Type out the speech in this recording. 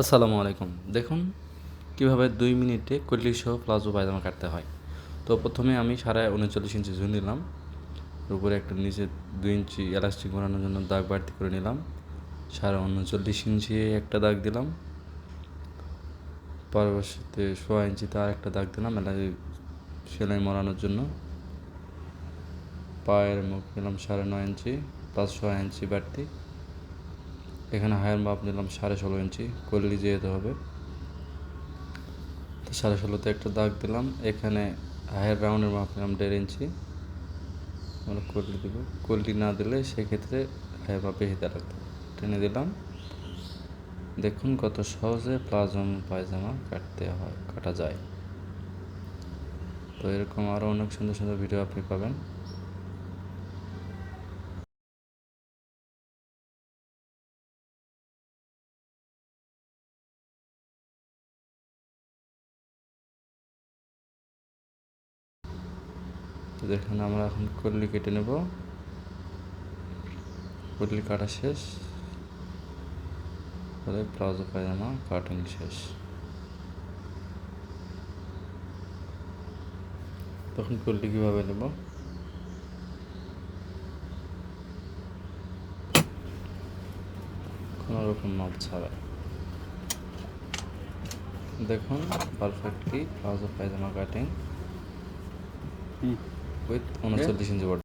আসসালামু আলাইকুম। দেখুন, কীভাবে দুই মিনিটে কলি সহ প্লাজো পায়জামা কাটতে হয়। তো প্রথমে আমি সাড়ে উনচল্লিশ ইঞ্চি ঝুল নিলাম। উপরে একটা নিচে দুই ইঞ্চি এলাস্টিক বানানোর জন্য দাগ বাড়তি করে নিলাম। সাড়ে উনচল্লিশ ইঞ্চি একটা দাগ দিলাম। পরবর্তীতে সোয়া ইঞ্চিতে আর একটা দাগ দিলাম এলাই সেলাই মরানোর জন্য। পায়ের মুখ নিলাম সাড়ে নয় ইঞ্চি, প্লাস সোয়া ইঞ্চি বাড়তি। এখানে হায়ার মাপ নিলাম সাড়ে ষোলো ইঞ্চি কল্লি যেতে হবে। তো সাড়ে ষোলোতে একটা দাগ দিলাম, এখানে হায়ার রাউন্ডের মাপ নিলাম দেড় ইঞ্চি। আমরা কল্লি দেবো। কল্লি না দিলে সেক্ষেত্রে হায়ার মাপে হিতে রাখতে। টেনে দিলাম। দেখুন কত সহজে প্লাজম, পায়জামা কাটতে হয়, কাটা যায়। তো এরকম আরও অনেক সুন্দর সুন্দর ভিডিও আপনি পাবেন। তো দেখুন, আমরা এখন কল্লি কেটে নেব। কল্লি কাটা শেষ। পরে প্লাজো পায়জামা, কাটিং শেষ। তখন কল্লি কীভাবে নেব? কোনো রকম মাপ ছাড়া। দেখুন perfectly palazzo pyjama, cutting. With উনচল্লিশ ইঞ্চি বড়